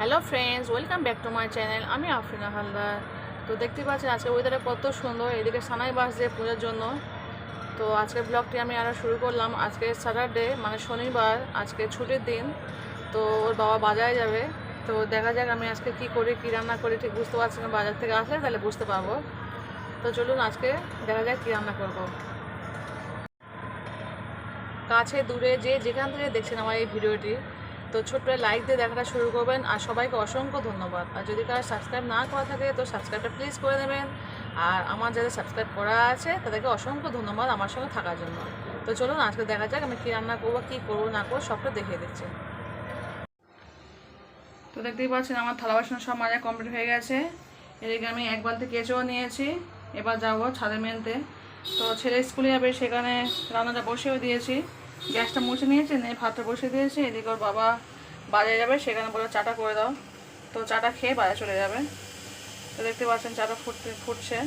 Hello friends welcome back to my channel আমি আফরিনা হালদার। তো দেখতে পাচ্ছেন আজকে ওয়েদারটা কত সুন্দর, এদিকে সানাই বাস দিয়ে পূজার জন্য। তো আজকের ব্লগটি আমি আরও শুরু করলাম। আজকে স্যাটারডে মানে শনিবার, আজকে ছুটির দিন। তো ওর বাবা বাজারে যাবে। তো দেখা যাক আমি আজকে কি করি, কী রান্না করি, ঠিক বুঝতে পারছি না। বাজার থেকে আসলে তাহলে বুঝতে পারব। তো চলুন আজকে দেখা যাক কী রান্না করব। কাছে, দূরে, যে যেখান থেকে দেখছেন আমার এই ভিডিওটি তো ছোট্ট লাইক দিয়ে দেখাটা শুরু করবেন, আর সবাইকে অসংখ্য ধন্যবাদ। আর যদি কারও সাবস্ক্রাইব না করা থাকে, তো সাবস্ক্রাইবটা প্লিজ করে দেবেন। আর আমার যাদের সাবস্ক্রাইব করা আছে, তাদেরকে অসংখ্য ধন্যবাদ আমার সঙ্গে থাকার জন্য। তো চলুন, আজকে দেখা যাক আমি কী রান্না করব, কী করব, না করব, সবটা দেখিয়ে দিচ্ছি। তো দেখতেই পাচ্ছেন, আমার থালা বাসন সব মাজা কমপ্লিট হয়ে গেছে। এদিকে আমি এক বালতি কেঁচোও নিয়েছি। এবার যাব ছাদে মেলতে। তো ছেলে স্কুলে যাবে, সেখানে রান্নাটা বসেও দিয়েছি। গ্যাসটা মুছে নিয়েছি, নিয়ে ভাতটা বসিয়ে দিয়েছি, এদিকে ওর বাবা বাজারে যাবে, সেখানে বলে চাটা করে দাও। তো চাটা খেয়ে বাজারে চলে যাবে। তো দেখতে পাচ্ছেন চাটা ফুটতে, ফুটছে।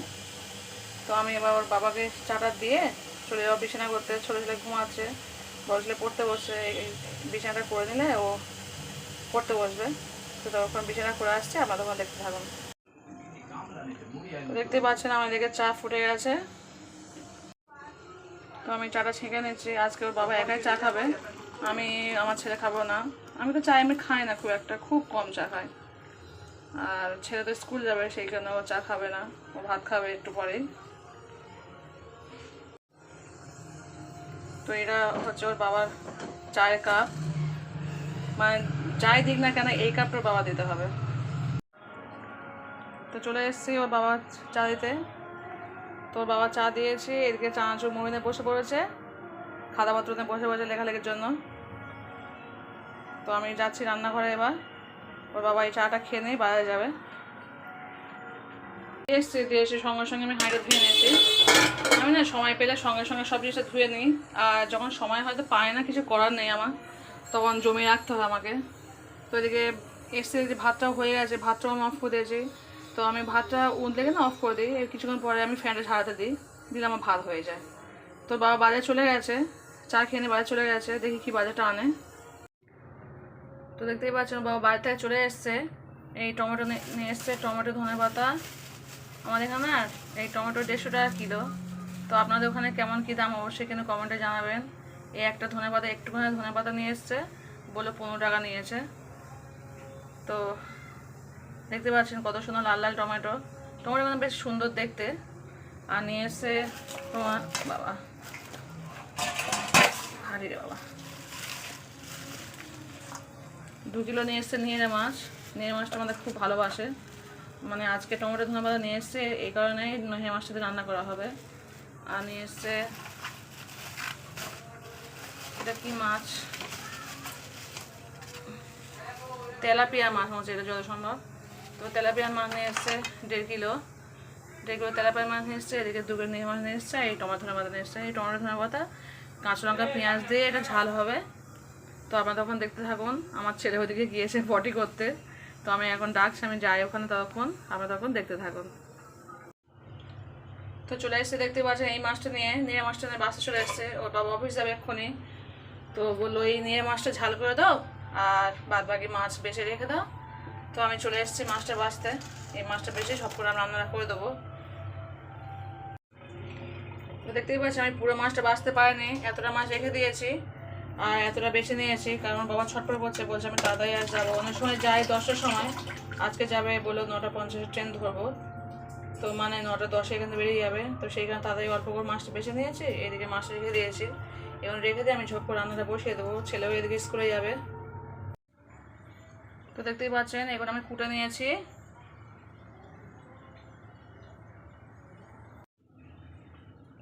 তো আমি এবার ওর বাবাকে চাটা দিয়ে চলে যাব, বিছানা করতে। ছোটো ছেলে ঘুমাচ্ছে, বড় ছেলে পড়তে বসছে বিছানাটা করে নিলে ও পড়তে বসবে। তো তখন বিছানা করে আসছে আবার তখন দেখতে থাকুন। দেখতে পাচ্ছেন আমার এদিকে চা ফুটে গেছে। তো আমি চাটা ছেঁকে নিচ্ছি। আজকে ওর বাবা একাই চা খাবে। আমি আমার ছেলে খাব না। আমি তো চা এমনি খাই না খুব একটা, খুব কম চা খাই। আর ছেলে তো স্কুল যাবে, সেই জন্য ও চা খাবে না। ও ভাত খাবে একটু পরেই। তো এটা হচ্ছে ওর বাবার চায়ের কাপ। মানে যাই দিক না কেন, এই কাপটা বাবা দিতে হবে। তো চলে এসেছি ওর বাবা চা দিতে। তোর বাবা চা দিয়েছি, এদিকে চানাচুর মুড়ি নিয়ে বসে পড়েছে, খাতা পত্র নিয়ে বসে পড়েছে লেখালেখির জন্য। তো আমি যাচ্ছি রান্নাঘরে এবার। ওর বাবা এই চাটা খেয়ে নেই বাইরে যাবে। এসছি, দিয়ে এসে সঙ্গে সঙ্গে আমি হাঁড়ি ধুয়ে নিয়েছি। আমি না সময় পেলে সঙ্গে সঙ্গে সব জিনিসটা ধুয়ে নিই। আর যখন সময় হয়তো পায় না, কিছু করার নেই আমার। তখন জমিয়ে রাখতে হবে আমাকে। তো এদিকে এসছে যে ভাতটাও হয়ে গেছে, ভাতটাও আমি অফ করে দিয়েছি। তো আমি ভাতটা উন উঠলে না অফ করে দিই। কিছুক্ষণ পরে আমি ফ্যানটা ছাড়াতে দিই। দিলে আমার ভাত হয়ে যায়। তো বাবা বাজারে চলে গেছে। চা খেয়ে নিয়ে বাজারে চলে গেছে। দেখি কি বাজারটা আনে। তো দেখতেই পাচ্ছেন বাবা বাড়ি থেকে চলে এসছে। এই টমেটো নিয়ে এসছে। টমেটো, ধনে পাতা। আমাদের এখানে না, এই টমেটো দেড়শো টাকা কিলো। তো আপনাদের ওখানে কেমন কী দাম? অবশ্যই এখানে কমেন্টে জানাবেন। এই একটা ধনে পাতা, একটুখানি ধনে পাতা নিয়ে এসছে। বলে পনেরো টাকা নিয়েছে। তো দেখতে পাচ্ছেন কত সুন্দর লাল লাল টমেটো। টমেটো মানে বেশ সুন্দর দেখতে। আর নিয়ে এসছে তোমার বাবা। হারি রে বাবা। দু কিলো নিয়ে এসছে নিয়ে মাছ। নিয়ে মাছটা আমাদের খুব ভালোবাসে। মানে আজকে টমেটো ধনে পাতা নিয়ে এসছে, এই কারণেই নিয়ে মাছটাতে রান্না করা হবে। আর নিয়ে এসছে এটা কি মাছ? তেলাপিয়া মাছ হচ্ছে এটা যত সম্ভব। তো তেলাপিয়া মাছ নিয়ে এসছে দেড় কিলো। দেড় কিলো তেলাপিয়া মাছ নিয়ে এসছে, এদিকে দু কিলো মাছ নিয়ে এসছে, এই টমেটো ধনে পাতা নিয়ে এসছে, এই টমেটো ধনে পাতা, কাঁচা লঙ্কা, পেঁয়াজ দিয়ে এটা ঝাল হবে। তো আপনারা তখন দেখতে থাকুন, আমার ছেলে ওদিকে গিয়েছে পটি করতে। তো আমি এখন ডাকছি, আমি যাই ওখানে তখন, আপনারা তখন দেখতে থাকুন। তো চলে এসেছে, দেখতে পাচ্ছেন এই মাছটা নিয়ে নিয়ে মাছটা নিয়ে বাসে চলে এসছে। ওর বাবা অফিস যাবে এক্ষুনি। তো বলল, এই নিয়ে মাছটা ঝাল করে দাও, আর বাদ বাকি মাছ বেছে রেখে দাও। তো আমি চলে এসেছি মাছটা বাঁচতে। এই মাছটা বেছে সব করে আমি রান্না করে দেবো। তো দেখতেই পাচ্ছি আমি পুরো মাছটা বাঁচতে পারিনি, এতটা মাছ রেখে দিয়েছি আর এতটা বেছে নিয়েছি, কারণ বাবা ছটপট করছে, বলছে আমি তাড়াতাড়ি আর যাব। অনেক সময় যাই দশটার সময়, আজকে যাবে বলে নটা পঞ্চাশের ট্রেন ধরবো। তো মানে নটা দশে এখানে বেরিয়ে যাবে, তো সেইখানে তাড়াতাড়ি অল্প করে মাছটা বেছে নিয়েছি, এদিকে মাছটা রেখে দিয়েছি। এবং রেখে দিয়ে আমি ঝোপ করে রান্নাটা বসিয়ে দেবো। ছেলেও এদিকে স্কুলে যাবে। তো দেখতেই পাচ্ছেন, এবার আমি কুটে নিয়েছি।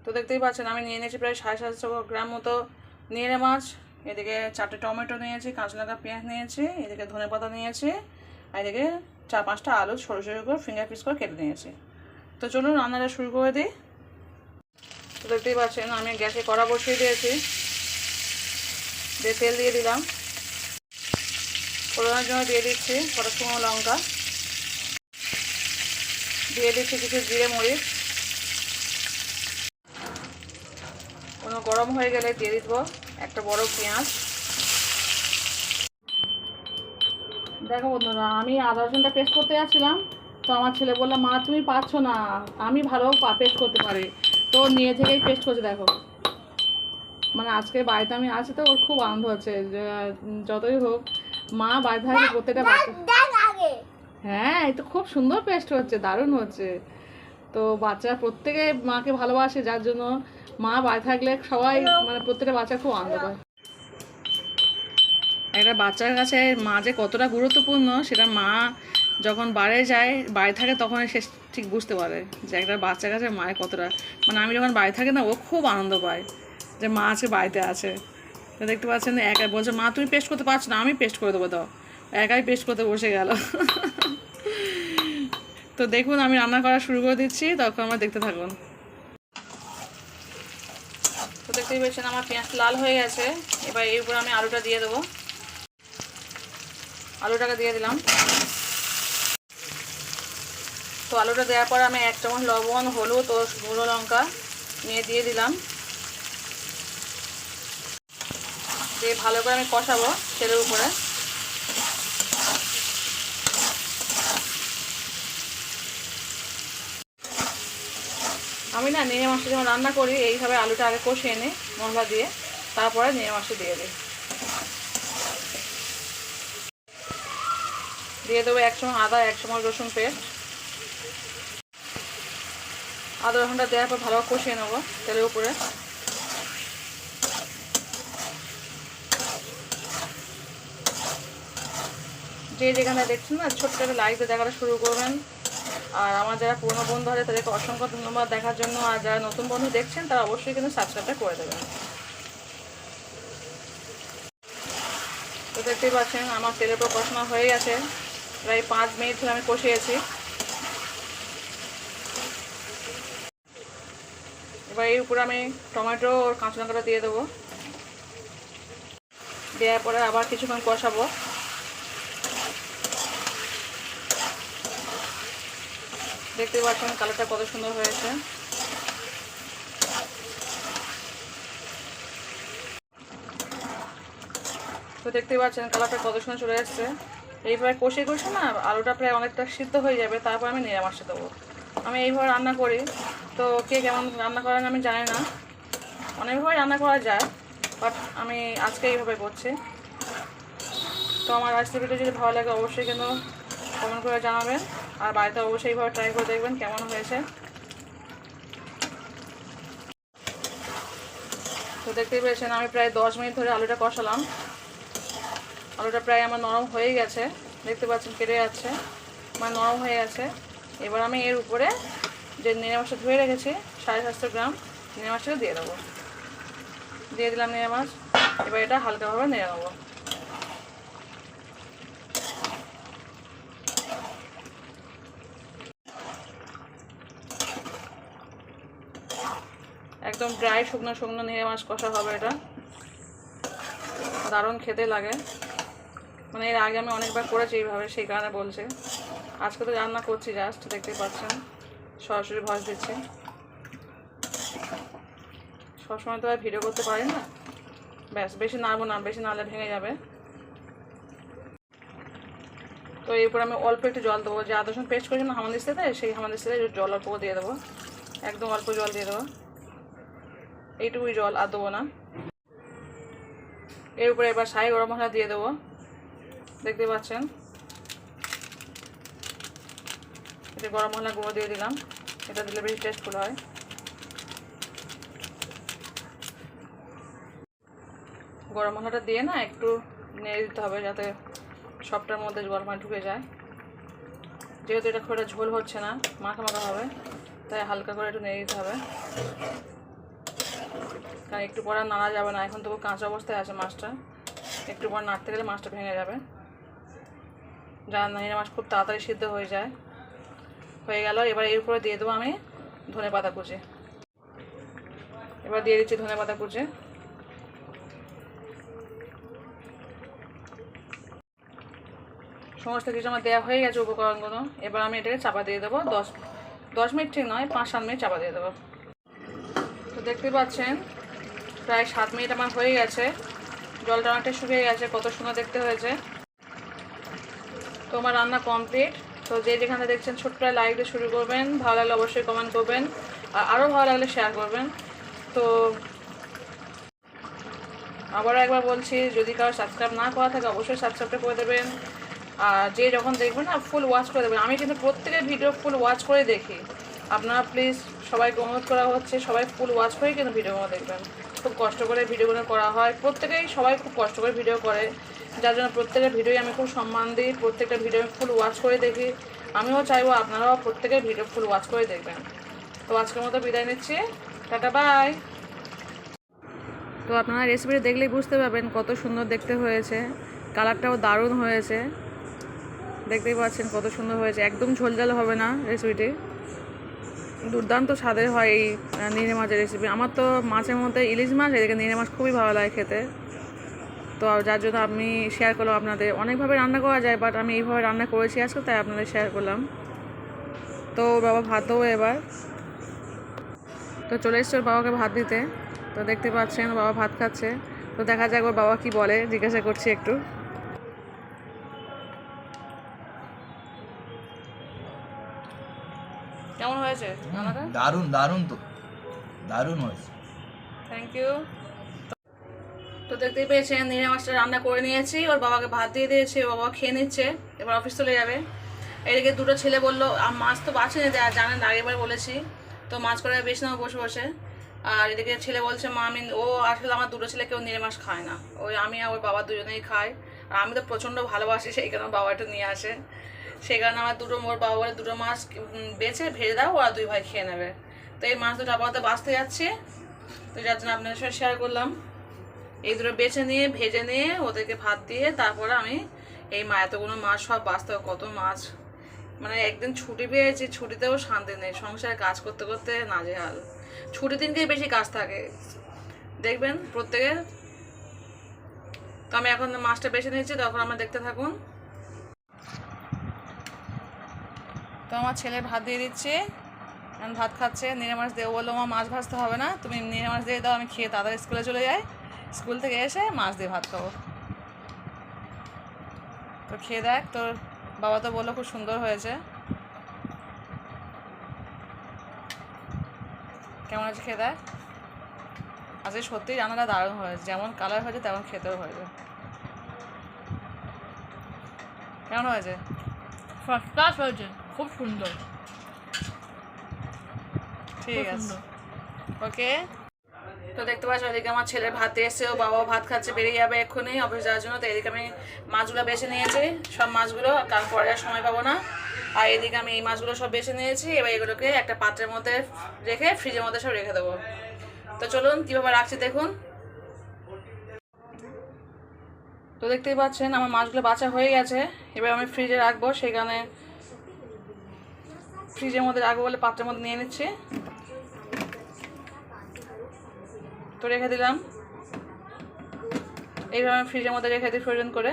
তো দেখতেই পাচ্ছেন, আমি নিয়ে নিয়েছি প্রায় সাড়ে সাতশো গ্রাম মতো নিয়ে মাছ। এদিকে চারটে টমেটো নিয়েছি কাঁচা লঙ্কা পেঁয়াজ নিয়েছি, এদিকে ধনে পাতা নিয়েছি, আর এদিকে চার পাঁচটা আলু সরু সরু করে ফিঙ্গার পিস করে কেটে নিয়েছি। তো চলুন রান্নাটা শুরু করে দিই। তো দেখতেই পাচ্ছেন, আমি গ্যাসে কড়া বসিয়ে দিয়েছি। দিয়ে তেল দিয়ে দিলাম। ফোড়নের জন্য দিয়ে দিচ্ছি কটা শুকনো লঙ্কা। দিয়ে দিচ্ছি কিছু জিরে মরিচ। কোনো গরম হয়ে গেলে দিয়ে দিব একটা বড় পেঁয়াজ। দেখো বন্ধুরা, আমি আদা রসুনটা পেস্ট করতে যাচ্ছিলাম, তো আমার ছেলে বলল, মা, তুমি পারছ না, আমি ভালো পেস্ট করতে পারি। তো নিয়ে থেকেই পেস্ট করছে, দেখো। মানে আজকে বাড়িতে আমি আছি তো, ওর খুব আনন্দ হচ্ছে যতই হোক মা বাড়িতে থাকলে প্রত্যেকটা হ্যাঁ এই তো খুব সুন্দর পেস্ট হচ্ছে দারুণ হচ্ছে। তো বাচ্চারা প্রত্যেকে মাকে ভালোবাসে যার জন্য মা বাড়ি থাকলে সবাই মানে প্রত্যেকটা বাচ্চা খুব আনন্দ পায় একটা বাচ্চার কাছে মা যে কতটা গুরুত্বপূর্ণ সেটা মা যখন বাইরে যায় বাড়ি থাকে তখন সে ঠিক বুঝতে পারে যে একটা বাচ্চার কাছে মায়ের কতটা মানে আমি যখন বাড়ি থাকি না ও খুব আনন্দ পায় যে মা আজকে বাড়িতে আছে। দেখতে পাচ্ছেন, একাই বলছে, মা, তুমি পেস্ট করতে পারছ না, আমি পেস্ট করে দেবো, দাও। একাই পেস্ট করতে বসে গেল। তো দেখুন, আমি রান্না করা শুরু করে দিচ্ছি, তখন আমার দেখতে থাকুন। তো দেখতেই পেয়েছেন আমার পেঁয়াজ লাল হয়ে গেছে। এবার এর উপরে আমি আলুটা দিয়ে দেবো। আলুটাকে দিয়ে দিলাম। তো আলুটা দেওয়ার পর আমি এক চামচ লবণ, হলুদ ও গুঁড়ো লঙ্কা নিয়ে দিয়ে দিলাম। দিয়ে ভালো করে আমি কষাবো তেলের উপরে। আমি না নিয়ে মাছটা যখন রান্না করি, এইভাবে আলুটা আগে কষিয়ে নিই, মশলা দিয়ে, তারপরে নিয়ে মাছটা দিয়ে দিই। দিয়ে দেবো এক সময় আদা, এক সময় রসুন পেস্ট। আদা রসুনটা দেওয়ার পর ভালো কষিয়ে নেব তেলের উপরে। যে যেখানে দেখছেন না, ছোট্ট একটা লাইক দেখাটা শুরু করবেন। আর আমার যারা পুরনো বন্ধু আছে, তাদেরকে অসংখ্য ধন্যবাদ দেখার জন্য। আর যারা নতুন বন্ধু দেখছেন, তারা অবশ্যই কিন্তু সাবস্ক্রাইবটা করে দেবেন। তো দেখতেই পাচ্ছেন, আমার তেলের পর কষানো হয়ে গেছে। প্রায় পাঁচ মিনিট ধরে আমি কষিয়েছি। এবার এর উপরে আমি টমেটো আর কাঁচা লঙ্কাটা দিয়ে দেবো। দেওয়ার পরে আবার কিছুক্ষণ কষাবো। দেখতে পাচ্ছেন কালারটা কত সুন্দর হয়েছে। তো দেখতে পাচ্ছেন কালারটা কত সুন্দর চলে এসছে এইভাবে কষে কষে না আলুটা প্রায় অনেকটা সিদ্ধ হয়ে যাবে, তারপর আমি নিরামাসে দেবো। আমি এইভাবে রান্না করি। তো কে কেমন রান্না করেন আমি জানি না। অনেকভাবে রান্না করা যায় বাট আমি আজকে এইভাবে করছি। তো আমার ভিডিও যদি ভালো লাগে অবশ্যই কিন্তু কমেন্ট করে জানাবেন। আর বাড়িতে অবশ্যই এইভাবে ট্রাই করে দেখবেন কেমন হয়েছে। তো দেখতেই পেয়েছেন, আমি প্রায় দশ মিনিট ধরে আলুটা কষালাম। আলুটা প্রায় আমার নরম হয়ে গেছে, দেখতে পাচ্ছেন কেটে যাচ্ছে, আমার নরম হয়ে গেছে। এবার আমি এর উপরে যে নিয়ে মাছটা ধুয়ে রেখেছি, সাড়ে সাতশো গ্রাম নিয়ে মাছটা দিয়ে দেবো। দিয়ে দিলাম নিয়ে মাছ এবার এটা হালকাভাবে নিয়ে নেব। একদম ড্রাই শুকনো শুকনো নিয়ে মাছ কষা হবে এটা। দারুণ খেতে লাগে। মানে এর আগে আমি অনেকবার করেছি এইভাবে, সেই কারণে বলছে। আজকে তো রান্না করছি জাস্ট দেখতে পাচ্ছেন। সরাসরি ভয়েস দিচ্ছি। সবসময় তো আর ভিডিও করতে পারি না। ব্যাস, বেশি নাড়বো না, বেশি নাড়লে ভেঙে যাবে। তো এরপর আমি অল্প একটু জল দেবো। যে আদর্শন পেস্ট করেছিলাম হামাদিস্তাতে সেই হামাদিস্তাতে জল অল্প দিয়ে দেবো। একদম অল্প জল দিয়ে দেবো। এইটুকুই জল আর দেবো না। এর উপরে এবার সাই গরম মশলা দিয়ে দেবো। দেখতে পাচ্ছেন? এটা গরম মশলা গুঁড়ো দিয়ে দিলাম। এটা দিলে বেশি টেস্টফুল হয়। গরম মশলাটা দিয়ে না একটু নেড়ে দিতে হবে যাতে সবটার মধ্যে গরম মশলা ঢুকে যায়। যেহেতু এটা খুব ঝোল হচ্ছে না, মাখা মাখা হবে, তাই হালকা করে একটু নেড়ে দিতে হবে। কারণ একটু পরে নাড়া যাবে না। এখন তবু কাঁচা অবস্থায় আছে মাছটা। একটু পর নাড়তে গেলে মাছটা ভেঙে যাবে। যা নাইরা মাছ খুব তাড়াতাড়ি সিদ্ধ হয়ে যায়। হয়ে গেল, এবার এর উপরে দিয়ে দেবো আমি ধনে পাতা কুচি। এবার দিয়ে দিচ্ছি ধনে পাতা কুচি। সমস্ত কিছু আমার দেওয়া হয়ে গেছে উপকরণগুলো। এবার আমি এটাকে চাপা দিয়ে দেবো। দশ দশ মিনিট ঠিক নয়, পাঁচ সাত মিনিট চাপা দিয়ে দেবো। তো দেখতে পাচ্ছেন প্রায় সাত মিনিট আমার হয়ে গেছে। জলটা অনেকটা শুকিয়ে গেছে, কত সুন্দর দেখতে হয়েছে। তো আমার রান্না কমপ্লিট তো যে যেখানে দেখছেন ছোট্ট লাইক দিয়ে শুরু করবেন, ভালো লাগলে অবশ্যই কমেন্ট করবেন, আর আরও ভালো লাগলে শেয়ার করবেন। তো আবারও একবার বলছি, যদি কারও সাবস্ক্রাইব না করা থাকে, অবশ্যই সাবস্ক্রাইবটা করে দেবেন। আর যে যখন দেখবেন না ফুল ওয়াচ করে দেবেন। আমি কিন্তু প্রত্যেকের ভিডিও ফুল ওয়াচ করে দেখি। আপনারা প্লিজ সবাইকে অনুরোধ করা হচ্ছে, সবাই ফুল ওয়াচ করেই কিন্তু ভিডিওগুলো দেখবেন। খুব কষ্ট করে ভিডিওগুলো করা হয়। প্রত্যেকেই সবাই খুব কষ্ট করে ভিডিও করে। যার জন্য প্রত্যেকের ভিডিওই আমি খুব সম্মান দিই। প্রত্যেকটা ভিডিও আমি ফুল ওয়াচ করে দেখি। আমিও চাইব আপনারাও প্রত্যেকের ভিডিও ফুল ওয়াচ করে দেখবেন। তো আজকের মতো বিদায় নিচ্ছি। টাটা বাই তো আপনারা রেসিপিটা দেখলেই বুঝতে পারবেন কত সুন্দর দেখতে হয়েছে। কালারটাও দারুণ হয়েছে। দেখতেই পাচ্ছেন কত সুন্দর হয়েছে। একদম ঝোলঝাল হবে না রেসিপিটি দুর্দান্ত স্বাদের হয় এই আহ, মাছের রেসিপি আমার তো মাছের মধ্যে ইলিশ মাছ এদিকে নিনে মাছ খুবই ভালো লাগে খেতে। তো যার জন্য আমি শেয়ার করলাম আপনাদের। অনেকভাবে রান্না করা যায় বাট আমি এইভাবে রান্না করেছি আজকে তাই আপনাদের শেয়ার করলাম। তো বাবা ভাত দেবো এবার। তো চলে এসছে ওর বাবাকে ভাত দিতে। তো দেখতে পাচ্ছেন বাবা ভাত খাচ্ছে। তো দেখা যাক ওর বাবা কি বলে জিজ্ঞাসা করছি একটু। হয়েছে রান্নাটা দারুণ দারুণ তো। দারুণ হয়েছে। থ্যাংক ইউ তো দেখতেই পেয়েছেন নিরে মাছটা রান্না করে নিয়েছি। ওর বাবাকে ভাত দিয়ে দিয়েছি বাবা খেয়ে নিচ্ছে এবার অফিস চলে যাবে। এদিকে দুটো ছেলে বলল আম মাছ তো বাঁচেনি দেয় জানেন আগেবার বলেছি। তো মাছ করে বেশ না বসে বসে। আর এদিকে ছেলে বলছে মা আমি ও আসলে আমার দুটো ছেলে কেউ নিরে মাছ খায় না। ওই আমি আর ওর বাবা দুজনেই খাই। আর আমি তো প্রচণ্ড ভালোবাসি সেই কারণে বাবা একটু নিয়ে আসে। সেই কারণে আমার দুটো মোর বাবা বলে দুটো মাছ বেছে ভেজে দাও, ওরা দুই ভাই খেয়ে নেবে। তো এই মাছ দুটো আপাতত বাঁচতে যাচ্ছে। তো যার জন্য আপনাদের সাথে শেয়ার করলাম। এই দুটো বেছে নিয়ে, ভেজে নিয়ে, ওদেরকে ভাত দিয়ে তারপরে আমি এই মা, এতগুলো মাছ সব বাঁচতে কত মাছ। মানে একদিন ছুটি পেয়েছি, ছুটিতেও শান্তি নেই, সংসারে কাজ করতে করতে নাজেহাল। ছুটির দিনকেই বেশি কাজ থাকে। দেখবেন প্রত্যেকের তো আমি এখন মাছটা বেছে নিয়েছি, তখন আমরা দেখতে থাকুন। তো আমার ছেলে ভাত দিয়ে দিচ্ছে, এখন ভাত খাচ্ছে নিরে মাছ দিয়ে বলল, মা, মাছ ভাজতে হবে না, তুমি নিরে মাছ দিয়ে দাও, আমি খেয়ে তাড়াতাড়ি স্কুলে চলে যাই। স্কুল থেকে এসে মাছ দিয়ে ভাত খাব। তো খেয়ে দেখ, তোর বাবা তো বলল খুব সুন্দর হয়েছে। কেমন আছে খেয়ে দেখ। আজকে সত্যিই রান্নাটা দারুণ হয়েছে, যেমন কালার হয়েছে, তেমন খেতেও হয়েছে। কেমন হয়েছে? ফার্স্ট ক্লাস হয়েছে। খুব সুন্দর। ঠিক আছে। ওকে? তো দেখতে পাচ্ছ এদিকে আমার ছেলে ভাত এসে ও বাবাও ভাত খাচ্ছে বেরিয়ে যাবে এক্ষুনি অফিস যাওয়ার জন্য। তো এদিকে আমি মাছগুলো বেছে নিয়েছি সব মাছগুলো তারপরে আর সময় পাবো না। আর এদিকে আমি এই মাছগুলো সব বেছে নিয়েছি এবার এগুলোকে একটা পাত্রের মধ্যে রেখে ফ্রিজের মধ্যে সব রেখে দেবো। তো চলুন কীভাবে রাখছি দেখুন। তো দেখতেই পাচ্ছেন আমার মাছগুলো বাছা হয়ে গেছে এবার আমি ফ্রিজে রাখব সেখানে ফ্রিজের মধ্যে রাখব বলে পাত্রের মধ্যে নিয়ে নিচ্ছি। তো রেখে দিলাম। এইভাবে ফ্রিজের মধ্যে রেখে দিই ফ্রোজেন করে।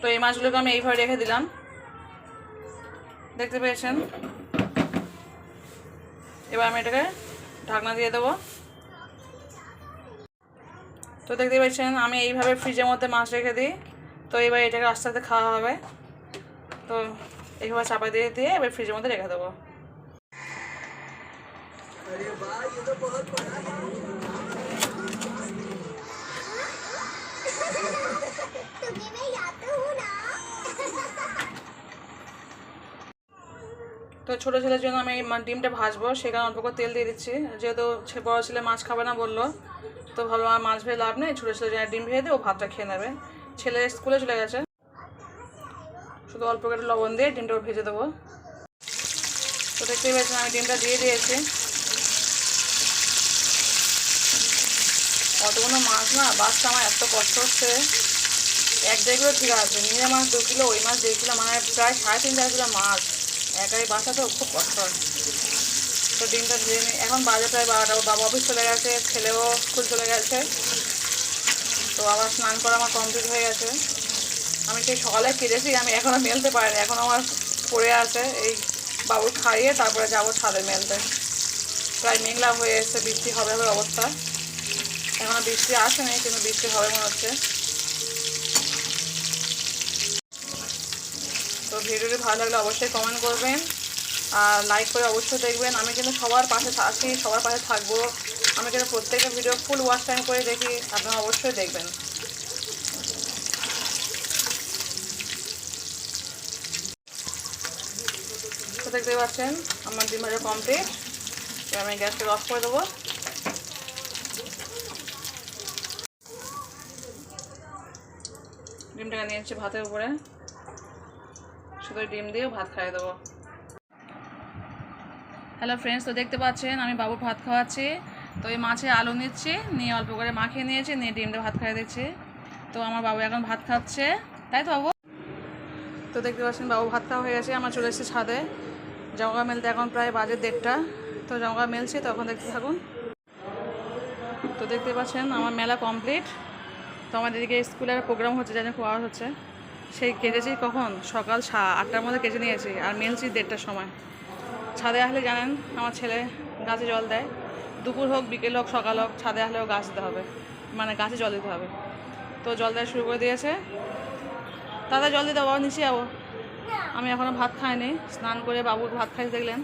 তো এই মাছগুলোকে আমি এইভাবে রেখে দিলাম। দেখতে পেয়েছেন? এবার আমি এটাকে ঢাকনা দিয়ে দেবো। তো দেখতে পেয়েছেন আমি এইভাবে ফ্রিজের মধ্যে মাছ রেখে দিই। তো এবার এটাকে আস্তে আস্তে খাওয়া হবে। তো এইভাবে চাপা দিয়ে দিয়ে এবার ফ্রিজের মধ্যে রেখে দেবো। তো ছোটো ছেলের জন্য আমি ডিমটা ভাজবো সেখানে অল্প করে তেল দিয়ে দিচ্ছি। যেহেতু বড়ো ছেলে, মাছ খাবে না বলল, তো ভালো আমার মাছ ভেজে লাভ নেই। ছোটো ছেলে ডিম ভেজে দিয়ে, ও ভাতটা খেয়ে নেবে। ছেলে স্কুলে চলে গেছে। শুধু অল্প করে লবণ দিয়ে ডিমটা ভেজে দেবো। তো দেখতেই পেয়েছেন আমি ডিমটা দিয়ে দিয়েছি। কতগুলো মাছ না, বাচ্চা আমার এত কষ্ট হচ্ছে। এক দেড় কিলো ঠিক আছে, নিয়ে মাছ দু কিলো, ওই মাছ দেড় কিলো মানে প্রায় সাড়ে তিন চার কিলো মাছ। একাই বাসা তো, খুব কষ্ট। হয় তো ডিমটা নিই এখন বাজে প্রায় বারোটা বাবা অফিস চলে গেছে, ছেলেও স্কুল চলে গেছে। তো আবার স্নান করা আমার কমপ্লিট হয়ে গেছে। আমি সেই সকালে কেটেছি আমি এখনও মেলতে পারিনি, এখন আমার পড়ে আছে এই বাবুর খাইয়ে তারপরে যাব ছাদে মেলতে। প্রায় মেঘলা হয়ে এসছে, বৃষ্টি হবে হবে অবস্থা। এখনও বৃষ্টি আসেনি, কিন্তু বৃষ্টি হবে মনে হচ্ছে। তো ভিডিওটি ভালো লাগলে অবশ্যই কমেন্ট করবেন। আর লাইক করে অবশ্যই দেখবেন। আমি কিন্তু সবার পাশে আছি, সবার পাশে থাকব। আমি কিন্তু প্রত্যেকটা ভিডিও ফুল ওয়াচ টাইম করে দেখি, আপনারা অবশ্যই দেখবেন। দেখতে পাচ্ছেন, আমার ডিম ভাজা কমপ্লিট আমি গ্যাসটা অফ করে দেবো। ডিমটাকে নিয়ে এসেছি ভাতের উপরে। শুধু ডিম দিয়েও ভাত খাইয়ে দেবো। হ্যালো ফ্রেন্ডস তো দেখতে পাচ্ছেন, আমি বাবু ভাত খাওয়াচ্ছি। তো এই মাছে আলু নিচ্ছি, নিয়ে অল্প করে মাখিয়ে নিয়েছি, নিয়ে ডিম দিয়ে ভাত খাইয়ে দিচ্ছি। তো আমার বাবু এখন ভাত খাচ্ছে। তাই তো, বাবু? তো দেখতে পাচ্ছেন, বাবু ভাত খাওয়া হয়ে গেছে, আমার চলে এসেছে ছাদে। জামা মেলতে এখন প্রায় বাজে দেড়টা। তো জামা মেলছি তখন দেখতে থাকুন। তো দেখতে পাচ্ছেন, আমার মেলা কমপ্লিট। তো আমাদের এদিকে স্কুলের প্রোগ্রাম হচ্ছে যার জন্য খাওয়া হচ্ছে। সেই কেটেছি কখন? সকাল সা, আটটার মধ্যে কেটে নিয়েছি, আর মেলছি দেড়টার সময়। ছাদে আসলে জানেন, আমার ছেলে গাছে জল দেয়। দুপুর হোক, বিকেল হোক, সকাল হোক, ছাদে আসলেও গাছ দিতে হবে। মানে গাছে জল দিতে হবে। তো জল দেওয়া শুরু করে দিয়েছে। দাদা জল দিতে বাবা, নিচে যাব। আমি এখনও ভাত খাইনি। স্নান করে বাবুকে ভাত খাইতে দেখলেন।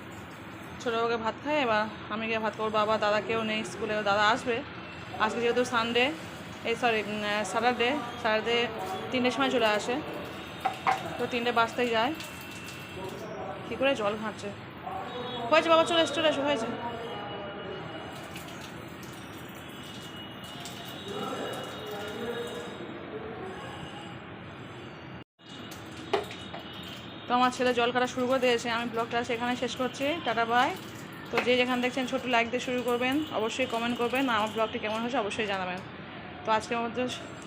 ছোটো বাবুকে ভাত খাই, এবার আমি গিয়ে ভাত করব। বাবা, দাদা কেউ নেই স্কুলে দাদা আসবে। আজকে যেহেতু সানডে এই সরি স্যাটারডে স্যাটারডে তিনটের সময় চলে আসে। তো তিনটে বাজতেই যায়। কী করে জল ঘাঁটছে হয়েছে বাবা, চলে এসে এসো, হয়েছে। তো আমার ছেলে জল কাটা শুরু করে দিয়েছে, আমি ব্লগটা সেখানে শেষ করছি, টাটা, বাই। তো যে যেখানে দেখছেন ছোট্ট লাইক দিয়ে শুরু করবেন, অবশ্যই কমেন্ট করবেন আমার ব্লগটি কেমন হয়েছে অবশ্যই জানাবেন। তো আজকের মধ্যে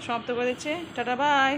সমাপ্ত করে দিচ্ছি, টাটা, বাই।